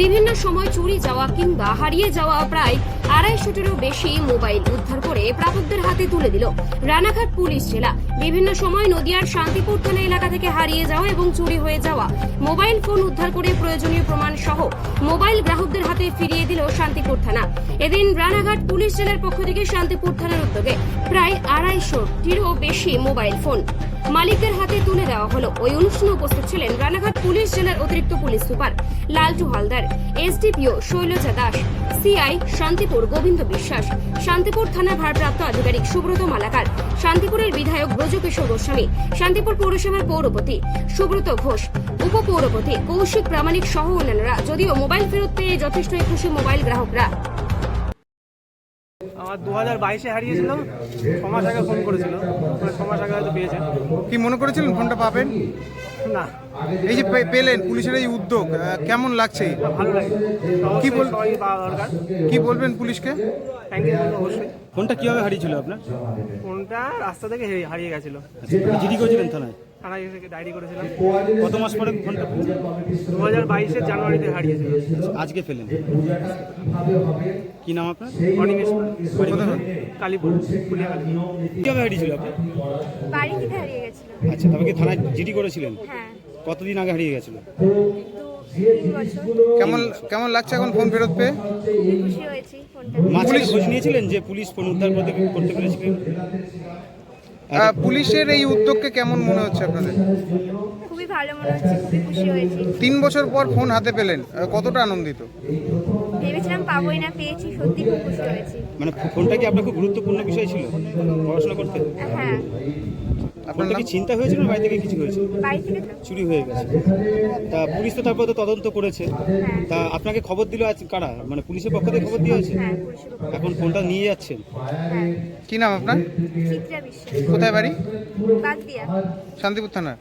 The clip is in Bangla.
বিভিন্ন সময় চুরি যাওয়া কিংবা হারিয়ে যাওয়া প্রায় আড়াইশোটিরও বেশি মোবাইল উদ্ধার করে প্রাপকদের হাতে তুলে দিল। রানাঘাট পুলিশ জেলা, বিভিন্ন সময় নদিয়ার শান্তিপুর থানা এলাকা থেকে হারিয়ে যাওয়া এবং চুরি হয়ে যাওয়া মোবাইল ফোন উদ্ধার করে প্রয়োজনীয় প্রমাণ সহ মোবাইল গ্রাহকদের হাতে ফিরিয়ে দিল শান্তিপুর থানা। এদিন রানাঘাট পুলিশ জেলার পক্ষ থেকে শান্তিপুর থানার উদ্যোগে প্রায় আড়াইশোটিরও বেশি মোবাইল ফোন মালিকদের হাতে তুলে দেওয়া হলো। ওই অনুষ্ঠানে উপস্থিত ছিলেন রানাঘাট পুলিশ জেলার অতিরিক্ত police super Laltu Haldar, SDPO Shailaja Das, CI Shantipur Gobinda Biswas, Shantipur থানার ভারপ্রাপ্ত আধিকারিক সুব্রত মালাকার, শান্তিপুরের বিধায়ক ব্রজকিশোর গোস্বামী, শান্তিপুর পৌরসভার পৌরপতি সুব্রত ঘোষ, উপপৌরপতি কৌশিক প্রামাণিক সহ অন্যান্যরা, যদিও মোবাইল ফেরত পেয়ে যথেষ্টই খুশি মোবাইল গ্রাহকরা। আমার দু হাজার বাইশে হারিয়েছিল ছ মাস আগে ফোন করেছিল। মানে ছ মাস আগে হয়তো পেয়েছেন কি মনে করেছিলেন ফোনটা পাবেন? না। এই যে পে- পেলেন পুলিশের এই উদ্যোগ আহ, কেমন লাগছে? ভালো লাগে। কি বল- বল সবাই পাওয়া দরকার। কি বলবেন পুলিশকে? থ্যাংক ইউ অবশ্যই। ফোনটা কীভাবে হারিয়েছিল আপনার? ফোনটা রাস্তা থেকে হারিয়ে- হারিয়ে গেছিল। জিডি করেছিলেন থানায়? থানায় এসে ডায়েরি করেছিলাম। কত মাস পরে ফোনটা দু হাজার বাইশের জানুয়ারিতে হারিয়েছিল আজকে ফেলেন। কি নাম আপনার? অনিমেষ? কালীপুর পুলিয়া কালীপুর। কীভাবে হারিয়েছিল আপনি বাড়ি থেকে হারিয়ে গেছিল। আচ্ছা তবে কি থানায় জিডি করেছিলেন? হ্যাঁ। কতদিন আগে হারিয়ে গেছিল? কেমন কেমন লাগছে এখন ফোন ফেরত পেয়ে? খুবই খুশি হয়েছি ফোনটা খোঁজ নিয়েছিলেন যে পুলিশ ফোন উদ্ধার করতে করতে পেরেছিলেন আহ, পুলিশের এই উদ্যোগকে কেমন মনে হচ্ছে আপনাদের? খুবই ভালো মনে হচ্ছে খুবই খুশি হয়েছি। তিন বছর পর ফোন হাতে পেলেন কতটা আনন্দিত? ভেবেছিলাম পাবোই না পেয়েছি সত্যি খুব খুশি হয়েছি। মানে ফোনটা কি আপনার খুব গুরুত্বপূর্ণ বিষয় ছিল পড়াশোনা করতে? হ্যাঁ। আপনার ফোনটা কি চিন্তা হয়েছিল না বাড়ি থেকে কিছু তো চুরি হয়ে গেছে। তা পুলিশ তো তারপর তো তদন্ত করেছে। হ্যাঁ। তা আপনাকে খবর দিল আজ কারা? মানে পুলিশের পক্ষ থেকে খবর দিয়ে হয়েছে হ্যাঁ এখন ফোনটা নিয়ে যাচ্ছেন। হ্যাঁ। কি নাম আপনার? কোথায় বাড়ি? শান্তিপুর থানা।